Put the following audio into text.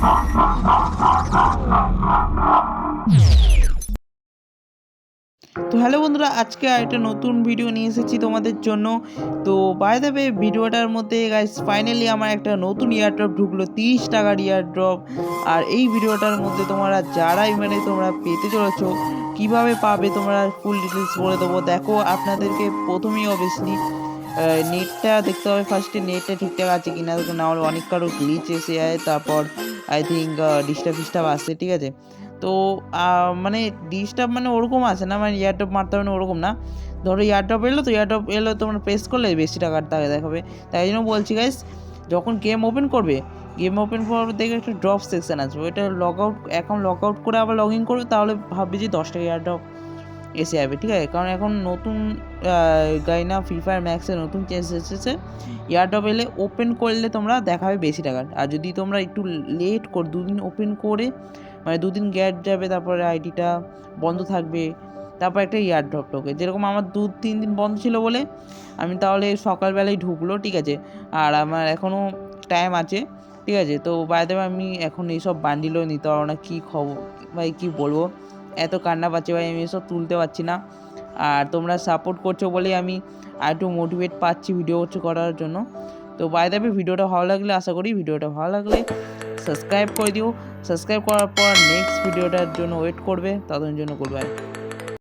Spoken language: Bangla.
তো হ্যালো বন্ধুরা, আজকে একটা নতুন ভিডিও নিয়ে এসেছি তোমাদের জন্য। তো বাই দেবে ভিডিওটার মধ্যে গাইস ফাইনালি আমার একটা নতুন ইয়ারড্রপ ঢুকলো, তিরিশ টাকার ইয়ারড্রপ আর এই ভিডিওটার মধ্যে তোমরা যারাই মানে তোমরা পেতে চলেছ, কীভাবে পাবে তোমরা ফুল ডিটেলস বলে দেবো। দেখো, আপনাদেরকে প্রথমেই অবভিয়াসলি নেটটা দেখতে হবে। ফার্স্টে নেটটা ঠিকঠাক আছে কিনা না হলে অনেক কারও গ্লিচ এসে যায়। তারপর আই থিঙ্ক ডিস্টার্ব ফিস্টার্ব আসছে, ঠিক আছে? তো মানে ডিস্টার্ব মানে ওরকম আছে না? মানে ইয়ারড্রপ মারতে হবে না ওরকম না। ধরো ইয়ারড্রপ এলো তো ইয়ারড্রপ এলো তোমরা প্রেস করলে বেশি টাকার টাকা দেখাবে। তাই জন্য বলছি গাইস যখন গেম ওপেন করবে গেম ওপেন করার দেখে একটা ড্রপ সেকশন আছে। ওইটা log out account log out করে আবার লগ ইন করবে, তাহলে ভাববে যে দশ টাকা ইয়ারড্রপ এসে যাবে, ঠিক আছে? কারণ এখন নতুন গাইনা ফ্রি ফায়ার ম্যাক্সে নতুন চেঞ্জ এসেছে। ইয়ারড্রপ এলে ওপেন করলে তোমরা দেখাবে বেশি টাকার আর যদি তোমরা একটু লেট কর, দুদিন ওপেন করে মানে দুদিন গ্যাট যাবে, তারপরে আইডিটা বন্ধ থাকবে, তারপর একটা ইয়ার ড্রপ ঢোকে যেরকম আমার দু, তিন দিন বন্ধ ছিল বলে আমি তাহলে সকালবেলায় ঢুকলো, ঠিক আছে? আর আমার এখনও টাইম আছে, ঠিক আছে? তো বাইরে আমি এখন এইসব বান্ডিলও নিতে পারব না, কী খবর ভাই কী বলব? এত কান্না পাচ্ছে ভাই, আমি এসব তুলতে পারছি না। আর তোমরা সাপোর্ট করছ বলেই আমি আর একটু মোটিভেট পাচ্ছি ভিডিও করার জন্য। তো বাই বাইরে ভিডিওটা ভালো লাগলে আশা করি ভিডিওটা ভালো লাগলে সাবস্ক্রাইব করে দিও। সাবস্ক্রাইব করার পর নেক্সট ভিডিওটার জন্য ওয়েট করবে তাদের জন্য করবে